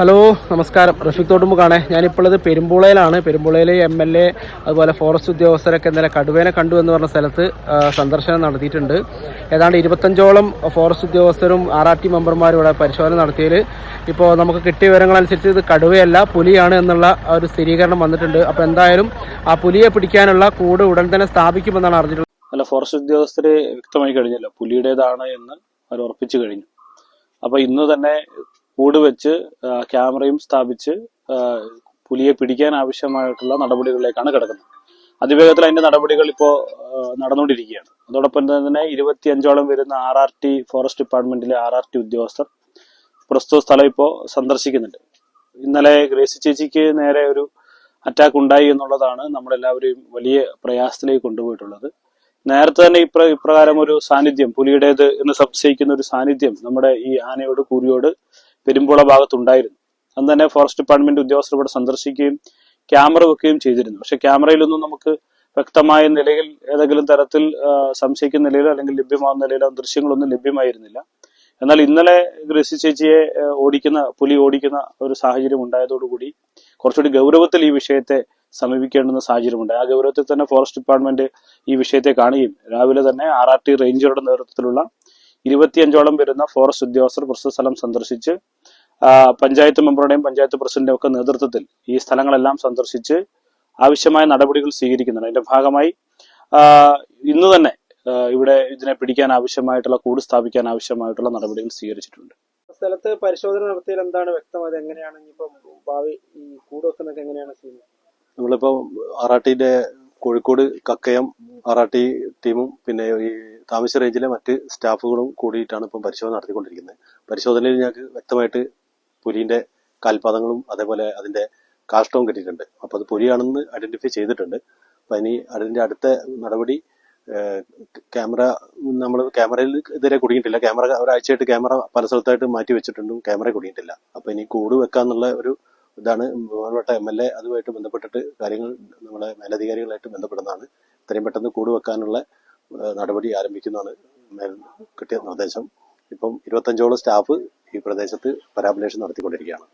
Hello നമസ്കാരം. റഫീഖ് തോട്ടുമുക്കാണ് ഞാനിപ്പോഴത് പെരുമ്പുളയിലാണ്. പെരുമ്പുളയിൽ എം എൽ എ അതുപോലെ ഫോറസ്റ്റ് ഉദ്യോഗസ്ഥരൊക്കെ ഇന്നലെ കടുവേനെ കണ്ടു എന്ന് പറഞ്ഞ സ്ഥലത്ത് സന്ദർശനം നടത്തിയിട്ടുണ്ട്. ഏതാണ്ട് ഇരുപത്തഞ്ചോളം ഫോറസ്റ്റ് ഉദ്യോഗസ്ഥരും ആർ ആർ ടി മെമ്പർമാരും ഇവിടെ പരിശോധന നടത്തിയതിൽ ഇപ്പോൾ നമുക്ക് കിട്ടിയ വിവരങ്ങളനുസരിച്ച് ഇത് കടുവയല്ല പുലിയാണ് എന്നുള്ള ഒരു സ്ഥിരീകരണം വന്നിട്ടുണ്ട്. അപ്പോൾ എന്തായാലും ആ പുലിയെ പിടിക്കാനുള്ള കൂട് ഉടൻ തന്നെ സ്ഥാപിക്കുമെന്നാണ് അറിഞ്ഞിട്ടുള്ളത്. അല്ല ഫോറസ്റ്റ് ഉദ്യോഗസ്ഥർ വ്യക്തമായി കഴിഞ്ഞല്ലോ. പുലിയുടേതാണ് എന്ന് അവർ ഉറപ്പിച്ചു കഴിഞ്ഞു. അപ്പോൾ ഇന്ന് തന്നെ കൂട് വെച്ച് ക്യാമറയും സ്ഥാപിച്ച് പുലിയെ പിടിക്കാൻ ആവശ്യമായിട്ടുള്ള നടപടികളിലേക്കാണ് കിടക്കുന്നത്. അതിവേഗത്തിൽ അതിന്റെ നടപടികൾ ഇപ്പോൾ നടന്നുകൊണ്ടിരിക്കുകയാണ്. അതോടൊപ്പം തന്നെ ഇരുപത്തി അഞ്ചോളം വരുന്ന ആർ ആർ ടി ഫോറസ്റ്റ് ഡിപ്പാർട്ട്മെന്റിലെ ആർ ആർ ടി ഉദ്യോഗസ്ഥർ പ്രസ്തുത സ്ഥലം ഇപ്പോൾ സന്ദർശിക്കുന്നുണ്ട്. ഇന്നലെ ഗ്രേസി ചേച്ചിക്ക് നേരെ ഒരു അറ്റാക്ക് ഉണ്ടായി എന്നുള്ളതാണ് നമ്മളെല്ലാവരെയും വലിയ പ്രയാസത്തിലേക്ക് കൊണ്ടുപോയിട്ടുള്ളത്. നേരത്തെ തന്നെ ഇപ്ര ഇപ്രകാരം ഒരു സാന്നിധ്യം പുലിയുടേത് എന്ന് സംശയിക്കുന്ന ഒരു സാന്നിധ്യം നമ്മുടെ ഈ ആനയോട് കൂരിയോട് പെരുമ്പുള ഭാഗത്തുണ്ടായിരുന്നു. അന്ന് തന്നെ ഫോറസ്റ്റ് ഡിപ്പാർട്ട്മെന്റ് ഉദ്യോഗസ്ഥർ ഇവിടെ സന്ദർശിക്കുകയും ക്യാമറ വെക്കുകയും ചെയ്തിരുന്നു. പക്ഷെ ക്യാമറയിലൊന്നും നമുക്ക് വ്യക്തമായ നിലയിൽ ഏതെങ്കിലും തരത്തിൽ സംശയിക്കുന്ന നിലയിലോ അല്ലെങ്കിൽ ലഭ്യമാകുന്ന നിലയിലോ ദൃശ്യങ്ങളൊന്നും ലഭ്യമായിരുന്നില്ല. എന്നാൽ ഇന്നലെ ഗ്രസി ചേച്ചിയെ ഓടിക്കുന്ന പുലി ഓടിക്കുന്ന ഒരു സാഹചര്യം ഉണ്ടായതോടുകൂടി കുറച്ചുകൂടി ഗൗരവത്തിൽ ഈ വിഷയത്തെ സമീപിക്കേണ്ടുന്ന സാഹചര്യമുണ്ട്. ആ ഗൗരവത്തിൽ തന്നെ ഫോറസ്റ്റ് ഡിപ്പാർട്ട്മെന്റ് ഈ വിഷയത്തെ കാണുകയും രാവിലെ തന്നെ ആർ ആർ ടി റേഞ്ചറുടെ നേതൃത്വത്തിലുള്ള ഇരുപത്തിയഞ്ചോളം വരുന്ന ഫോറസ്റ്റ് ഉദ്യോഗസ്ഥർ പ്രസ്തുത സ്ഥലം സന്ദർശിച്ച് പഞ്ചായത്ത് മെമ്പറുടെയും പഞ്ചായത്ത് പ്രസിഡന്റും ഒക്കെ നേതൃത്വത്തിൽ ഈ സ്ഥലങ്ങളെല്ലാം സന്ദർശിച്ച് ആവശ്യമായ നടപടികൾ സ്വീകരിക്കുന്നുണ്ട്. അതിന്റെ ഭാഗമായി ഇന്ന് തന്നെ ഇവിടെ ഇതിനെ പിടിക്കാൻ ആവശ്യമായിട്ടുള്ള കൂട് സ്ഥാപിക്കാൻ ആവശ്യമായിട്ടുള്ള നടപടികൾ സ്വീകരിച്ചിട്ടുണ്ട്. സ്ഥലത്ത് പരിശോധന നടത്തിയാൽ എന്താണ് വ്യക്തമായത്? എങ്ങനെയാണ് ഇനിയിപ്പം ഭാവി ഈ കൂട് എങ്ങനെയാണ് ചെയ്യുന്നത്? നമ്മളിപ്പോ ആറാട്ടിന്റെ കോഴിക്കോട് കക്കയം ആറാട്ടി ടീമും പിന്നെ ഈ താമസ റേഞ്ചിലെ മറ്റ് സ്റ്റാഫുകളും കൂടിയിട്ടാണ് ഇപ്പം പരിശോധന നടത്തിക്കൊണ്ടിരിക്കുന്നത്. പരിശോധനയിൽ ഞങ്ങൾക്ക് വ്യക്തമായിട്ട് പുലിന്റെ കാൽപാദങ്ങളും അതേപോലെ അതിന്റെ കാഷ്ടവും കിട്ടിയിട്ടുണ്ട്. അപ്പോൾ അത് പുലിയാണെന്ന് ഐഡന്റിഫൈ ചെയ്തിട്ടുണ്ട്. അപ്പൊ ഇനി അതിന്റെ അടുത്ത നടപടി ക്യാമറ നമ്മൾ ക്യാമറയിൽ ഇതുവരെ കുടുങ്ങിയിട്ടില്ല. ക്യാമറ ഒരാഴ്ചയായിട്ട് ക്യാമറ പല സ്ഥലത്തായിട്ട് മാറ്റി വെച്ചിട്ടുണ്ടും ക്യാമറ കുടുങ്ങിയിട്ടില്ല. അപ്പോൾ ഇനി കൂട് വെക്കാന്നുള്ള ഒരു ഇതാണ് ബഹുമാനപ്പെട്ട എം എൽ എ അതുമായിട്ട് ബന്ധപ്പെട്ടിട്ട് കാര്യങ്ങൾ നമ്മുടെ മേലധികാരികളായിട്ട് ബന്ധപ്പെടുന്നതാണ്. ഇത്രയും പെട്ടെന്ന് കൂട് വെക്കാനുള്ള നടപടി ആരംഭിക്കുന്നതാണ് കിട്ടിയ നിർദ്ദേശം. ഇപ്പം ഇരുപത്തഞ്ചോളം സ്റ്റാഫ് ഈ പ്രദേശത്ത് പരാബുലേഷൻ നടത്തിക്കൊണ്ടിരിക്കുകയാണ്.